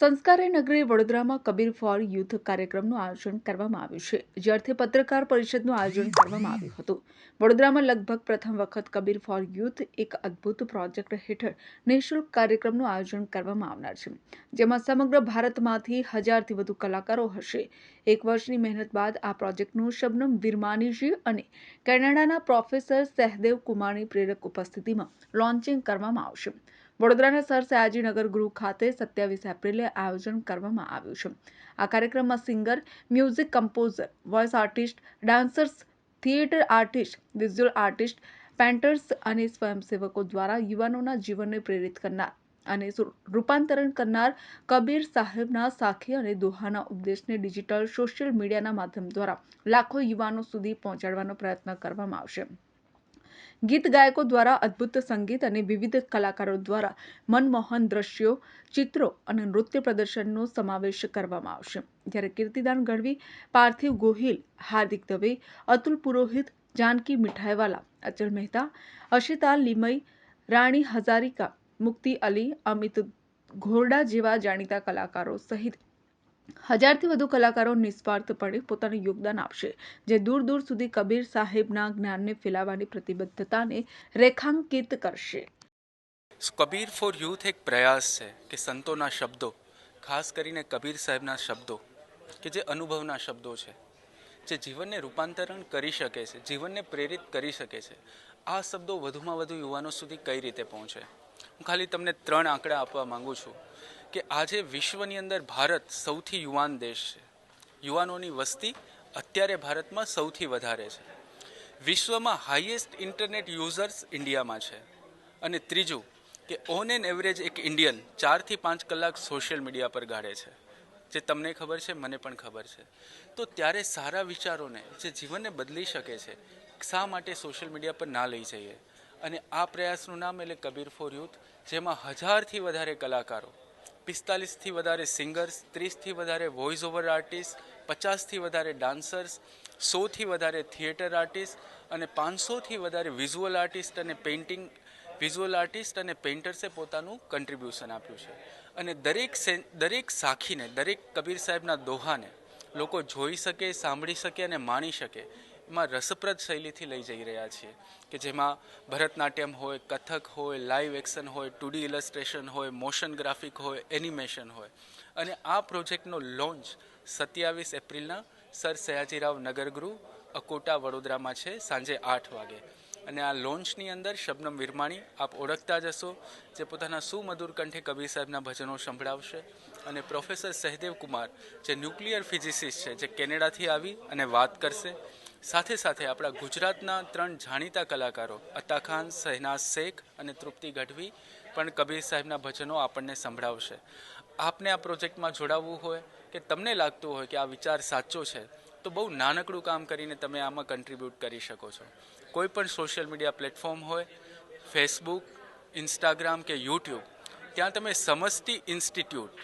સંસ્કારી નગરી વડોદરામાં કબીર ફોર યુથ કાર્યક્રમનું આયોજન કરવામાં આવ્યું છે જ્યારથી પત્રકાર પરિષદનું આયોજન કરવામાં આવ્યું હતું. વડોદરામાં લગભગ પ્રથમ વખત કબીર ફોર યુથ એક અદ્ભુત પ્રોજેક્ટ હેઠળ નિઃશુલ્ક કાર્યક્રમનું આયોજન કરવામાં આવનાર છે, જેમાં સમગ્ર ભારતમાંથી હજારથી વધુ કલાકારો હશે. એક વર્ષની મહેનત બાદ આ પ્રોજેક્ટનું શબનમ વિરમાનીજી અને કેનેડાના પ્રોફેસર સહદેવ કુમારની પ્રેરક ઉપસ્થિતિમાં લોન્ચિંગ કરવામાં આવશે. વડોદરાના સર સયાજીનગર ગૃહ ખાતે સત્યાવીસ એપ્રિલે આયોજન કરવામાં આવ્યું છે. આ કાર્યક્રમમાં singer, music composer, voice artist, dancers, theatre artist, visual artist, painters અને સ્વયંસેવકો દ્વારા યુવાનોના જીવનને પ્રેરિત કરનાર અને રૂપાંતરણ કરનાર કબીર સાહેબના સાખી અને દોહાના ઉપદેશને ડિજિટલ સોશિયલ મીડિયાના માધ્યમ દ્વારા લાખો યુવાનો સુધી પહોંચાડવાનો પ્રયત્ન કરવામાં આવશે. ગીત ગાયકો દ્વારા અદ્ભુત સંગીત અને વિવિધ કલાકારો દ્વારા મનમોહન દ્રશ્યો, ચિત્રો અને નૃત્ય પ્રદર્શનનો સમાવેશ કરવામાં આવશે. જ્યારે કીર્તિદાન ગઢવી, પાર્થિવ ગોહિલ, હાર્દિક દવે, અતુલ પુરોહિત, જાનકી મીઠાઈવાલા, અચલ મહેતા અશિતા લીમઈ, રાણી હઝારિકા, મુક્તિ અલી, અમિત ઘોરડા જેવા જાણીતા કલાકારો સહિત હજારથી વધુ કલાકારો નિસ્વાર્થપણે પોતાનું યોગદાન આપશે, જે દૂર દૂર સુધી કબીર સાહેબના જ્ઞાનને ફેલાવવાની પ્રતિબદ્ધતાને રેખાંકિત કરશે. કબીર ફોર યુથ એક પ્રયાસ છે કે સંતોના શબ્દો, ખાસ કરીને કબીર સાહેબના શબ્દો, કે જે અનુભવના શબ્દો છે, જે જીવનને રૂપાંતરણ કરી શકે છે, જીવનને પ્રેરિત કરી શકે છે, આ શબ્દો વધુમાં વધુ યુવાનો સુધી કઈ રીતે પહોંચે? હું ખાલી તમને ત્રણ આંકડા આપવા માંગુ છું. કે આજે વિશ્વની અંદર ભારત સૌથી યુવાન દેશ છે. યુવાનોની વસ્તી અત્યારે ભારતમાં સૌથી વધારે છે. વિશ્વમાં હાઈએસ્ટ ઇન્ટરનેટ યુઝર્સ ઇન્ડિયામાં છે. અને ત્રીજું કે ઓન એન એવરેજ એક ઇન્ડિયન ચારથી પાંચ કલાક સોશિયલ મીડિયા પર ગાળે છે. જે તમને ખબર છે, મને પણ ખબર છે. તો ત્યારે સારા વિચારોને, જે જીવનને બદલી શકે છે, શા માટે સોશિયલ મીડિયા પર ના લઈ જઈએ? અને આ પ્રયાસનું નામ એટલે કબીર ફોર યુથ, જેમાં હજારથી વધારે કલાકારો પિસ્તાલીસથી વધારે સિંગર્સ ત્રીસથી વધારે વોઇસ ઓવર આર્ટિસ્ટ પચાસથી વધારે ડાન્સર્સ સોથી વધારે થિયેટર આર્ટિસ્ટ અને પાંચસોથી વધારે વિઝ્યુઅલ આર્ટિસ્ટ અને પેઇન્ટિંગ વિઝ્યુઅલ આર્ટિસ્ટ અને પેઇન્ટર્સે પોતાનું કન્ટ્રીબ્યુશન આપ્યું છે. અને દરેક દરેક સાખીને, દરેક કબીર સાહેબના દોહાને લોકો જોઈ શકે, સાંભળી શકે અને માણી શકે એમાં રસપ્રદ શૈલીથી લઈ જઈ રહ્યા છીએ કે જેમાં ભરતનાટ્યમ હોય, કથક હોય લાઈવ એક્શન હોય ટુડી ઇલસ્ટ્રેશન હોય મોશન ગ્રાફિક હોય એનિમેશન હોય. અને આ પ્રોજેક્ટનો લોન્ચ સત્યાવીસ એપ્રિલના સર સયાજીરાવ નગરગૃહ, અકોટા, વડોદરામાં છે, સાંજે આઠ વાગે. અને આ લોન્ચની અંદર શબનમ વિરમાણી, આપ ઓળખતા જ હશો, જે પોતાના સુમધુર કંઠે કબીર સાહેબના ભજનો સંભળાવશે. અને પ્રોફેસર સહદેવ કુમાર, જે ન્યુક્લિયર ફિઝિસિસ્ટ છે, જે કેનેડાથી આવી અને વાત કરશે. સાથે સાથે આપણા ગુજરાતના ત્રણ જાણીતા કલાકારો અતા ખાન શહેનાઝ શેખ અને તૃપ્તિ ગઢવી પણ કબીર સાહેબના ભજનો આપણને સંભળાવશે. આપને આ પ્રોજેક્ટમાં જોડાવવું હોય કે તમને લાગતું હોય કે આ વિચાર સાચો છે, તો બહુ નાનકડું કામ કરીને તમે આમાં કન્ટ્રીબ્યુટ કરી શકો છો. કોઈ પણ સોશિયલ મીડિયા પ્લેટફોર્મ હોય ફેસબુક ઇન્સ્ટાગ્રામ કે યુટ્યુબ ત્યાં તમે Samasti institute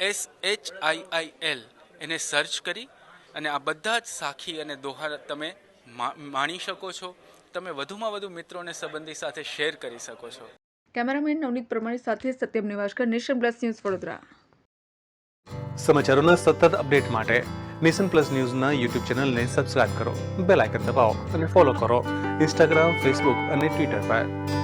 S H I I L એને સર્ચ કરી અને આ બધા જ સાખી અને દોહા તમે માણી શકો છો. તમે વધુમાં વધુ મિત્રોને સંબંધી સાથે શેર કરી શકો છો. કેમેરામેન નવનીત પ્રમાણી સાથે Satyam Nivaskar nation plus news Vadodara. સમાચારોના સતત અપડેટ માટે નેશન પ્લસ ન્યૂઝના યુટ્યુબ ચેનલને સબસ્ક્રાઇબ કરો બેલ આઇકન દબાવો અને ફોલો કરો. ઇન્સ્ટાગ્રામ ફેસબુક અને ટ્વિટર પર.